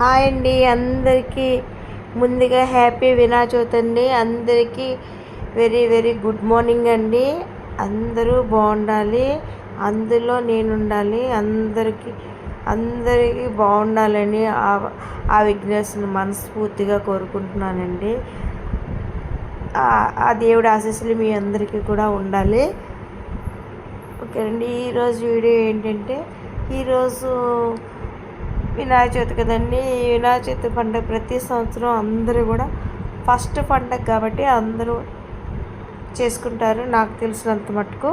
Hi అండి. అందరికీ ముందుగా హ్యాపీ వినాయక అండి. అందరికీ వెరీ వెరీ గుడ్ మార్నింగ్ అండి. అందరూ బాగుండాలి. అందులో నేను ఉండాలి అందరికీ అందరికీ బాగుండాలని ఆ- ఆ విఘ్నేశ్వరుని మనస్ఫూర్తిగా కోరుకుంటున్నానండి. ఆ- ఆ దేవుడి ఆశీస్సులు మీ అందరికీ కూడా ఉండాలి. ఓకే అండి. ఈరోజు వీడియో ఏంటంటే ఈరోజు వినాయక చవితి కదండి. ఈ వినాయక చవితి పండుగ ప్రతి సంవత్సరం అందరూ కూడా ఫస్ట్ పండుగ కాబట్టి అందరూ చేసుకుంటారు. నాకు తెలిసినంత మటుకు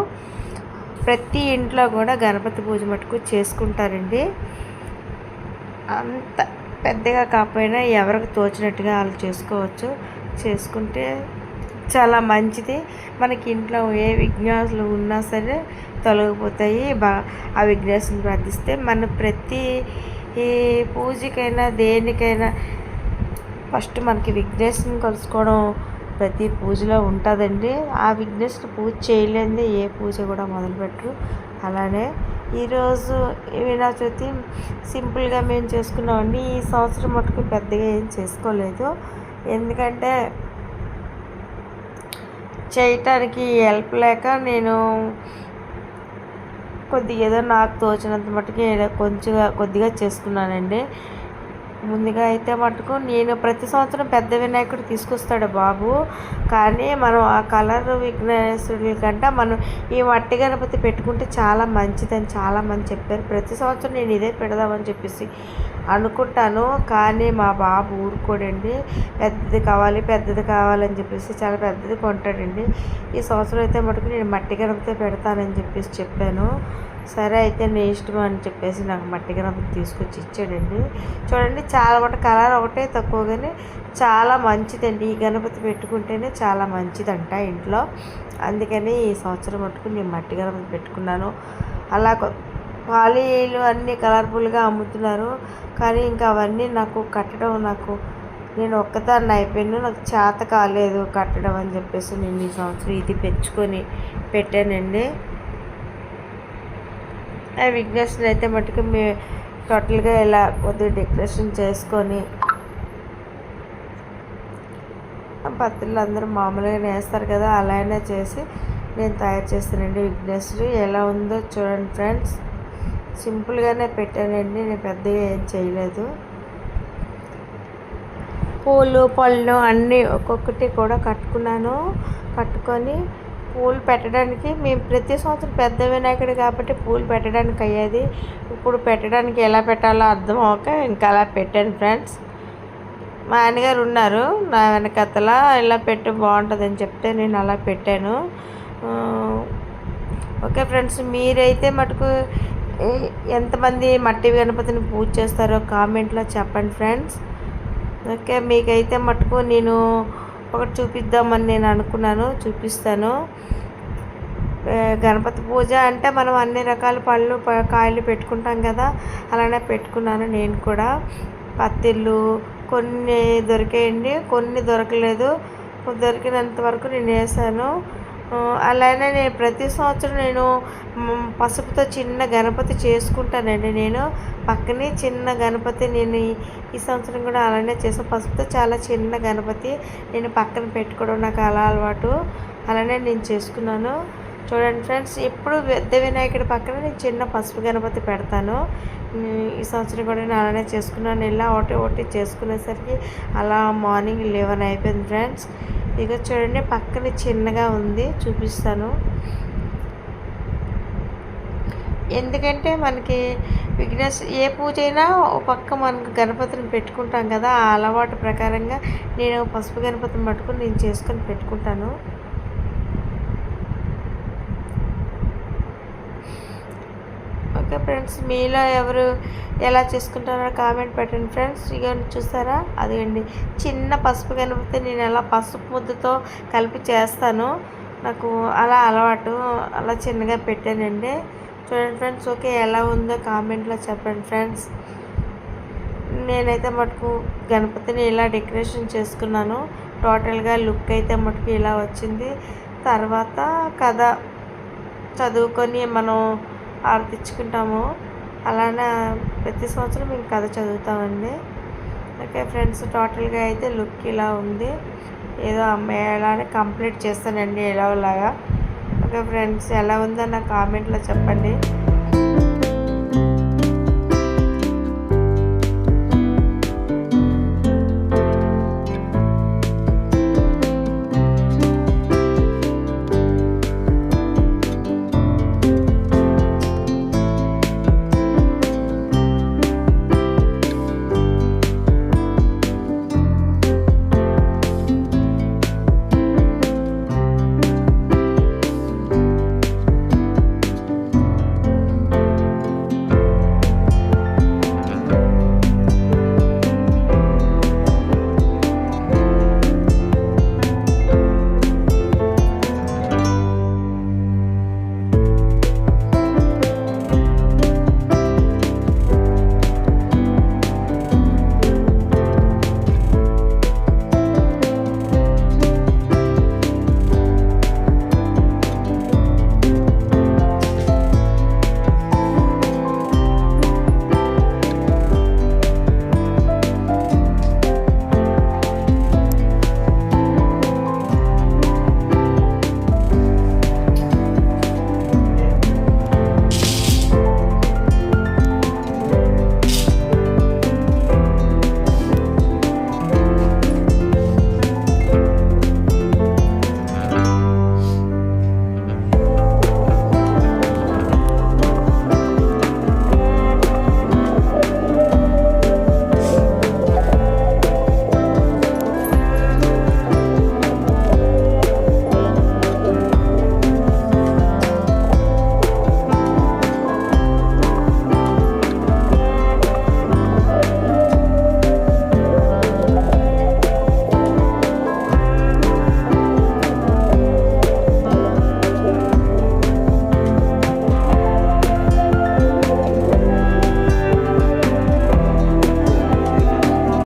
ప్రతి ఇంట్లో కూడా గణపతి పూజ మటుకు చేసుకుంటారండి. అంత పెద్దగా కాకపోయినా ఎవరికి తోచినట్టుగా వాళ్ళు చేసుకోవచ్చు. చేసుకుంటే చాలా మంచిది. మనకి ఇంట్లో ఏ విఘ్నాలు ఉన్నా సరే తొలగిపోతాయి. బా ఆ విఘ్నేశ్వరుని ప్రార్థిస్తే మన ప్రతి ఈ పూజకైనా దేనికైనా ఫస్ట్ మనకి విఘ్నేశ్వరుని కలుసుకోవడం ప్రతి పూజలో ఉంటుందండి. ఆ విఘ్నేశ్వరుని పూజ చేయలేదే ఏ పూజ కూడా మొదలుపెట్టరు. అలానే ఈరోజు వినాయక చవితి సింపుల్గా మేము చేసుకున్నామండి. ఈ సంవత్సరం మటుకు పెద్దగా ఏం చేసుకోలేదు. ఎందుకంటే చేయటానికి హెల్ప్ లేక నేను కొద్దిగా ఏదో నాకు తోచినంత మట్టుకు కొంచెం కొద్దిగా చేసుకున్నానండి. ముందుగా అయితే మటుకు నేను ప్రతి సంవత్సరం పెద్ద వినాయకుడు తీసుకొస్తాడు బాబు. కానీ మనం ఆ కలర్ విఘ్నేశ్వరుల కంటే మనం ఈ మట్టి గణపతి పెట్టుకుంటే చాలా మంచిదని చాలా మంది చెప్పారు. ప్రతి సంవత్సరం నేను ఇదే పెడదామని చెప్పేసి అనుకుంటాను. కానీ మా బాబు ఊరుకోడండి. పెద్దది కావాలి పెద్దది కావాలని చెప్పేసి చాలా పెద్దది కొంటాడండి. ఈ సంవత్సరం అయితే మటుకు నేను మట్టి గణపతి పెడతానని చెప్పేసి చెప్పాను. సరే అయితే నీ ఇష్టం అని చెప్పేసి నాకు మట్టి గణపతి తీసుకొచ్చి ఇచ్చాడండి. చూడండి చాలా మటు కలర్ ఒకటే తక్కువ కానీ చాలా మంచిదండి. ఈ గణపతి పెట్టుకుంటేనే చాలా మంచిదంట ఇంట్లో. అందుకని ఈ సంవత్సరం మటుకు నేను మట్టి గణపతి పెట్టుకున్నాను. అలా ఖాళీలు అన్నీ కలర్ఫుల్గా అమ్ముతున్నారు. కానీ ఇంకా అవన్నీ నాకు కట్టడం నాకు నేను ఒక్కదాన్ని అయిపోయాను నాకు చేత కాలేదు కట్టడం అని చెప్పేసి నేను ఈ సంవత్సరం ఇది పెంచుకొని పెట్టానండి. ఆ విఘ్నేశ్వరుని అయితే మటుకు మీ టోటల్గా ఇలా కొద్దిగా డెకరేషన్ చేసుకొని పత్రులు అందరూ మామూలుగా వేస్తారు కదా అలానే చేసి నేను తయారు చేస్తానండి విఘ్నేశ్వరి ఎలా ఉందో చూడండి ఫ్రెండ్స్. సింపుల్గానే పెట్టానండి నేను పెద్దగా ఏం చేయలేదు. పూలు పళ్ళు అన్నీ ఒక్కొక్కటి కూడా కట్టుకున్నాను. కట్టుకొని పూలు పెట్టడానికి మేము ప్రతి సంవత్సరం పెద్ద వినాయకుడు కాబట్టి పూలు పెట్టడానికి అయ్యేది. ఇప్పుడు పెట్టడానికి ఎలా పెట్టాలో అర్థం అవ్వక ఇంకా అలా పెట్టాను ఫ్రెండ్స్. మా ఆయనగారు ఉన్నారు నా వెనకతల ఇలా పెట్టి బాగుంటుందని చెప్తే నేను అలా పెట్టాను. ఓకే ఫ్రెండ్స్ మీరైతే మటుకు ఎంతమంది మట్టి గణపతిని పూజ చేస్తారో కామెంట్లో చెప్పండి ఫ్రెండ్స్. ఓకే మీకైతే మటుకు నేను ఒకటి చూపిద్దామని నేను అనుకున్నాను చూపిస్తాను. గణపతి పూజ అంటే మనం అన్ని రకాల పళ్ళు ప- కాయలు పెట్టుకుంటాం కదా అలానే పెట్టుకున్నాను నేను కూడా. పత్తిళ్ళు కొన్ని దొరికాయండి కొన్ని దొరకలేదు. దొరికినంత వరకు నేను వేసాను. అలానే నేను ప్రతి సంవత్సరం నేను పసుపుతో చిన్న గణపతి చేసుకుంటానండి నేను. పక్కనే చిన్న గణపతి నేను ఈ- ఈ సంవత్సరం కూడా అలానే చేసాను పసుపుతో చాలా చిన్న గణపతి నేను పక్కన పెట్టుకోవడం నాకు అలా అలవాటు. అలానే నేను చేసుకున్నాను. చూడండి ఫ్రెండ్స్ ఎప్పుడు పెద్ద వినాయకుడి పక్కన నేను చిన్న పసుపు గణపతి పెడతాను. ఈ సంవత్సరం కూడా నేను అలానే చేసుకున్నాను. ఇలా ఒకటి ఒకటి చేసుకునేసరికి అలా మార్నింగ్ లెవెన్ అయిపోయింది ఫ్రెండ్స్. ఇక చూడండి పక్కన చిన్నగా ఉంది చూపిస్తాను. ఎందుకంటే మనకి విఘ్నేశ్ ఏ పూజ అయినా ఒక పక్క మనకు గణపతిని పెట్టుకుంటాం కదా ఆ అలవాటు ప్రకారంగా నేను పసుపు గణపతిని పట్టుకుని నేను చేసుకొని పెట్టుకుంటాను. ఓకే ఫ్రెండ్స్ మీలో ఎవరు ఎలా చేసుకుంటారో కామెంట్ పెట్టండి ఫ్రెండ్స్. ఇక చూసారా? అదిగండి. చిన్న పసుపు గణపతి నేను ఎలా పసుపు ముద్దతో కలిపి చేస్తాను నాకు అలా అలవాటు అలా చిన్నగా పెట్టానండి. చూడండి ఫ్రెండ్స్ ఓకే ఎలా ఉందో కామెంట్లో చెప్పండి ఫ్రెండ్స్. నేనైతే మటుకు గణపతిని ఇలా డెకరేషన్ చేసుకున్నాను. టోటల్గా లుక్ అయితే మటుకు ఇలా వచ్చింది. తర్వాత కథ చదువుకొని మనం ఆర్తిచ్చుకుంటాము అలానే ప్రతి సంవత్సరం మేము కథ చదువుతామండి. ఓకే ఫ్రెండ్స్ టోటల్గా అయితే లుక్ ఇలా ఉంది. ఏదో అమ్మాయి అలానే కంప్లీట్ చేస్తానండి ఎలాగోలాగా. ఓకే ఫ్రెండ్స్ ఎలా ఉందో నా కామెంట్లో చెప్పండి.